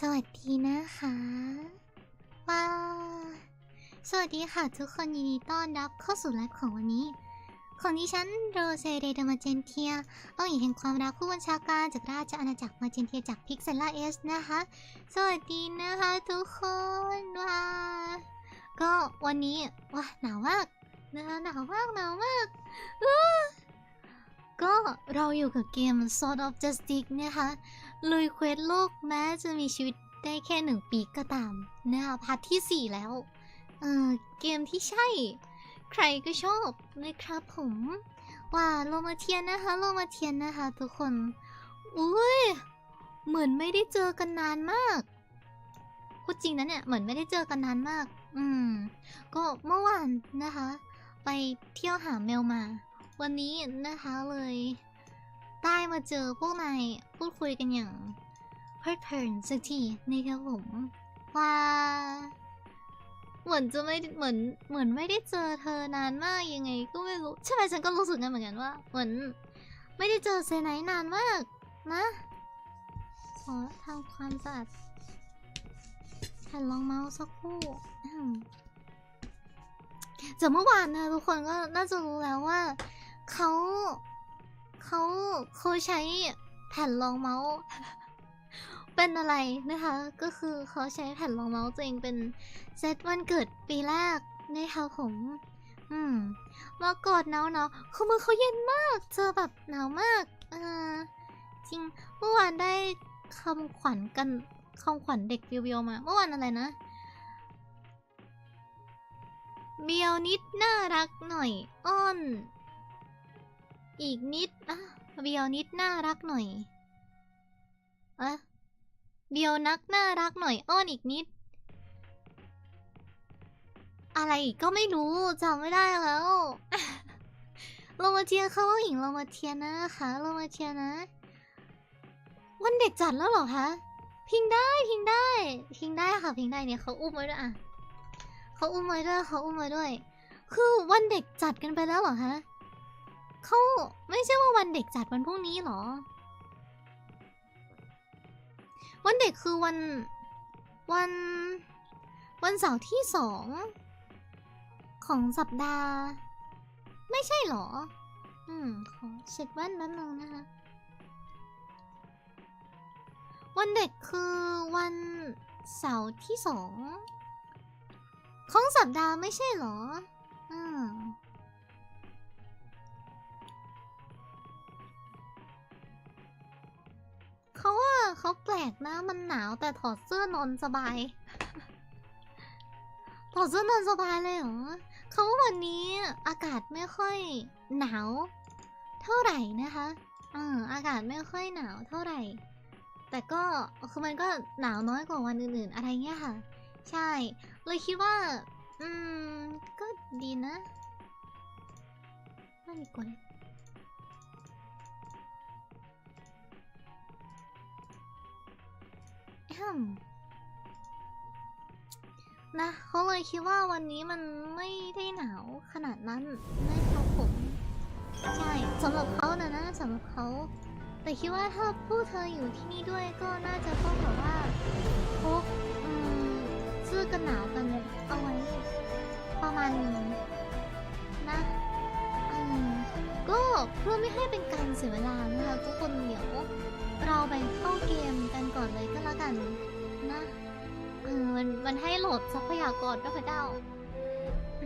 สวัสดีนะคะว้าสวัสดีค่ะทุกคนยินดีต้อนรับเข้าสู่ไลฟ์ของวันนี้ ของดิฉันโรเซเดเดมาเจนเทียเอาหญิงแห่งความรักผู้บัญชาการจากราชอาณาจักรมาเจนเทียจากพิกเซล่าเอสนะคะ สวัสดีนะคะทุกคนว้าก็วันนี้ว้าหนาวมากนะคะหนาวมากหนาวมากอื้อ ก็เราอยู่กับเกม Sword of Justice นะคะลุยเควสโลกแม้จะมีชีวิตได้แค่หนึ่งปีก็ตามนะคะพาร์ทที่ 4 แล้ว เออเกมที่ใช่ ใครก็ชอบนะครับผมว่าโลมาเทียนนะคะโลมาเทียนนะคะ ทุกคน อุ้ยเหมือนไม่ได้เจอกันนานมากพูดจริงนะเนี่ยเหมือนไม่ได้เจอกันนานมาก อืม ก็เมื่อวานนะคะ ไปเที่ยวหาเมลมา วันนี้นะคะเลย ได้มาเจอพวกนายพูดคุยกันอย่างเพลิดเพลินสักทีนะครับผมว่าเหมือนจะไม่เหมือนเหมือนไม่ได้เจอเธอนานมากยังไง ก็ไม่รู้ใช่ไหมฉันก็รู้สึกงั้นเหมือนกันว่า เหมือน ไม่ได้เจอเซไนนานมากนะขอทำความสะอาดแผ่นรองเมาส์สักครู่จากเมื่อวานนะทุกคนก็น่าจะรู้แล้วว่า เขาเขาเขาใช้แผ่นรองเมาส์ เป็นอะไรนะคะ ก็คือเขาใช้แผ่นรองเมาส์ตัวเองเป็นเซตวันเกิดปีแรกนะคะผมอืมมากอดหนาวหนาวคือมือเขาเย็นมากเจอแบบหนาวมากเออจริงเมื่อวานได้คำขวัญกันคำขวัญเด็กเบียวๆมา เมื่อวานอะไรนะเบียวนิดน่ารักหน่อยอ้อน อีกนิดอะเบียวนิดน่ารักหน่อยอะเบียวนักน่ารักหน่อยอ้อนอีกนิด อะไรอีกก็ไม่รู้จำไม่ได้แล้วโลมาเทียเขาว่าหญิงโลมาเทียนะคะโลมาเทียนะ วันเด็กจัดแล้วเหรอคะพิงได้พิงได้พิงได้ค่ะพิงได้เนี่ยเขาอุ้มไว้ด้วยอะเขาอุ้มไว้ด้วยเขาอุ้มไว้ด้วย คือวันเด็กจัดกันไปแล้วเหรอคะ เขาไม่ใช่ว่าวันเด็กจัดวันพรุ่งนี้เหรอ วันเด็กคือวัน วัน วันเสาร์ที่สองของสัปดาห์ ไม่ใช่เหรอ อืม ขอเช็คแว่นแป๊บนึงนะคะ วันเด็กคือวันเสาร์ที่สองของสัปดาห์ไม่ใช่เหรอ อืม เขาแปลกนะมันหนาวแต่ถอดเสื้อนอนสบาย ถอดเสื้อนอนสบายเลยเหรอเขาวันนี้อากาศไม่ค่อยหนาว เท่าไหร่นะคะเอออากาศไม่ค่อยหนาวเท่าไหร่ แต่ก็คือมันก็หนาวน้อยกว่าวันอื่นๆ อะไรเงี้ยค่ะ ใช่ เลยคิดว่า อืม ก็ดีนะไม่มีกดอื นะเขาเลยคิดว่าวันนี้มันไม่ได้หนาวขนาดนั้นนะครับผม ใช่สำหรับเขานะนะสำหรับเขา แต่คิดว่าถ้าผู้เธออยู่ที่นี่ด้วยก็น่าจะต้องแบบว่าพกอืมเสื้อกันหนาวกันเอาไว้ประมาณนึงนะอืมก็เพื่อไม่ให้เป็นการเสียเวลานะคะทุกคนเดี๋ยว เราไปเข้าเกมกันก่อนเลยก็แล้วกันนะเออมันมันให้โหลดทรัพยากรด้วยพระเจ้า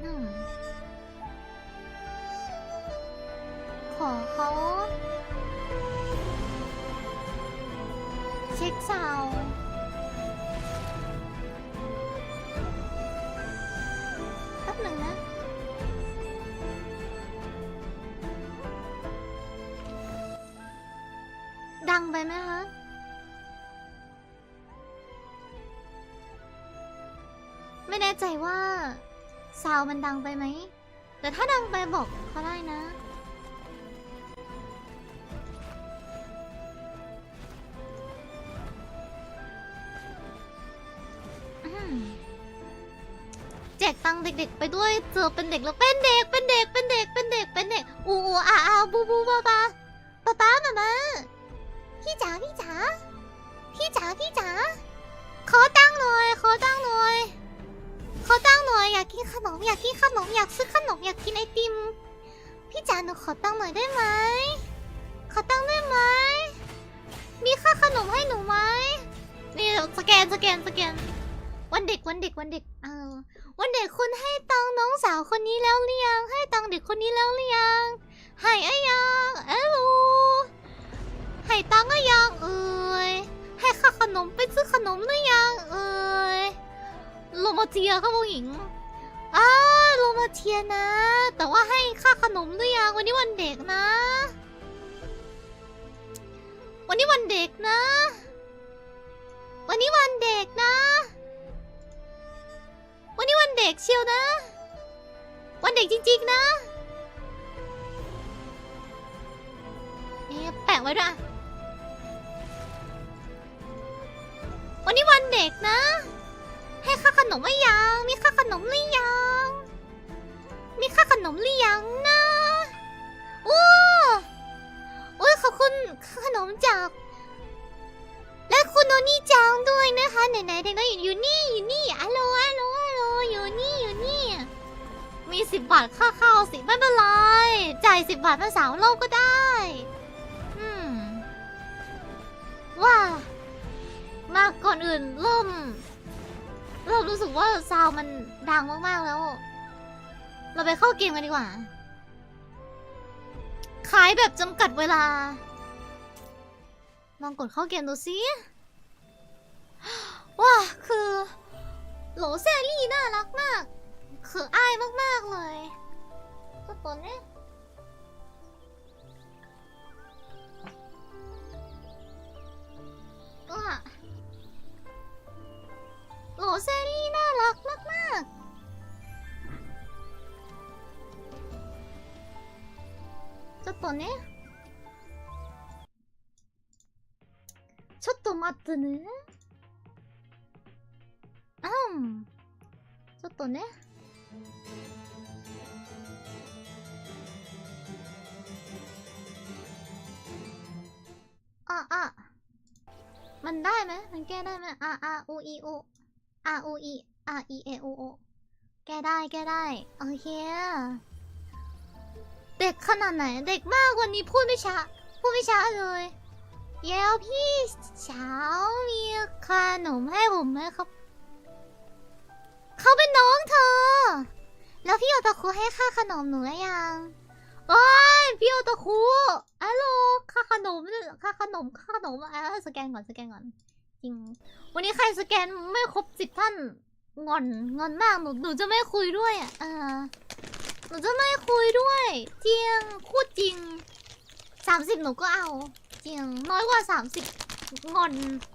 อขอเขาเช็คซาว ไปไหมคะ ไม่แน่ใจว่าซาวมันดังไปไหม แต่ถ้าดังไปบอกเขาได้นะ แจกตังเด็กๆ ไปด้วยเจอเป็นเด็กแล้วเป็นเด็กเป็นเด็กเป็นเด็กเป็นเด็กเป็นเด็กอูอูอาอาบูบูบาบาป๊าป๊ามามา พี่จ๋าพี่จ๋าพี่จ๋าพี่จ๋าขอตังหน่อยขอตังหน่อยขอตังหน่อยอยากกินขนมอยากกินขนมอยากซื้อขนมอยากกินไอติม พี่จ๋าหนูขอตังหน่อยได้ไหมขอตังได้ไหมมีค่าขนมให้หนูไหมนี่สแกนสแกนสแกน วันเด็กวันเด็กวันเด็กเออวันเด็กคุณให้ตังน้องสาวคนนี้แล้วหรือยัง ให้ตังเด็กคนนี้แล้วหรือยังให้อะยังเอลโล ให้ตังค์อะยังเอ่ยให้ค่าขนมไปซื้อขนมหรือยังเอ่ยโลมาเทียครับผู้หญิงอ้าโลมาเทียนะ แต่ว่าให้ค่าขนมหรือยังวันนี้วันเด็กนะ วันนี้วันเด็กนะ วันนี้วันเด็กนะ วันนี้วันเด็กเชียวนะ วันเด็กจริงๆนะเนี่แปะไว้ด้วย วันนี้วันเด็กนะ ให้ค่าขนมหรือยัง มีค่าขนมหรือยัง มีค่าขนมหรือยังนะโอ้โอ้ยขอบคุณค่าขนมจาก และคุณโนนี่จังด้วยนะคะไหนๆเด็กน้อยอยู่นี่อยู่นี่อะโลอะโลอะโลอยู่นี่อยู่นี่ มีสิบบาทค่าข้าวสิไม่เป็นไรจ่ายสิบบาทมาสาวโลกก็ได้ อืมว้า มาก่อนอื่นเริ่มเริ่มรู้สึกว่าซาวมันดังมากๆแล้ว เราไปเข้าเกมกันดีกว่า ขายแบบจำกัดเวลา ลองกดเข้าเกมดูสิว้าคือ โหลเซรี่น่ารักมาก คืออ้ายมากๆเลยก็ตัวเนี้ยว้า โหลเซรี่น่ารักมาก ๆ ちょっとね。ちょっと待ってね。うん。ちょっとね。อ่ะอ่ะมันได้ไหมมันแก้ได้ไหมอ่ะอ่ะอูอีอู อะอูอีอีเออูโอแกได้แกได้โอเคเด็กขนาดไหนเด็กมากวันนี้พูดไม่ช้าพูดไม่ช้าเลยเย้วพี่เช้ามีขนมให้ผมไหมครับ เขาเป็นน้องเธอ แล้วพี่โอตาคุให้ค่าขนมหนูหรือยังโอ้ยพี่โอตะคุฮัลโลค่าขนมค่าขนมค่าขนมอะสแกนก่อนสแกนก่อน จริง วันนี้ใครสแกนไม่ครบสิบท่านงอนงอนมากหนูหนูจะไม่คุยด้วยอะเออหนูจะไม่คุยด้วยเจียงพูดจริงสามสิบหนูก็เอา เจียงน้อยกว่าสามสิบงอน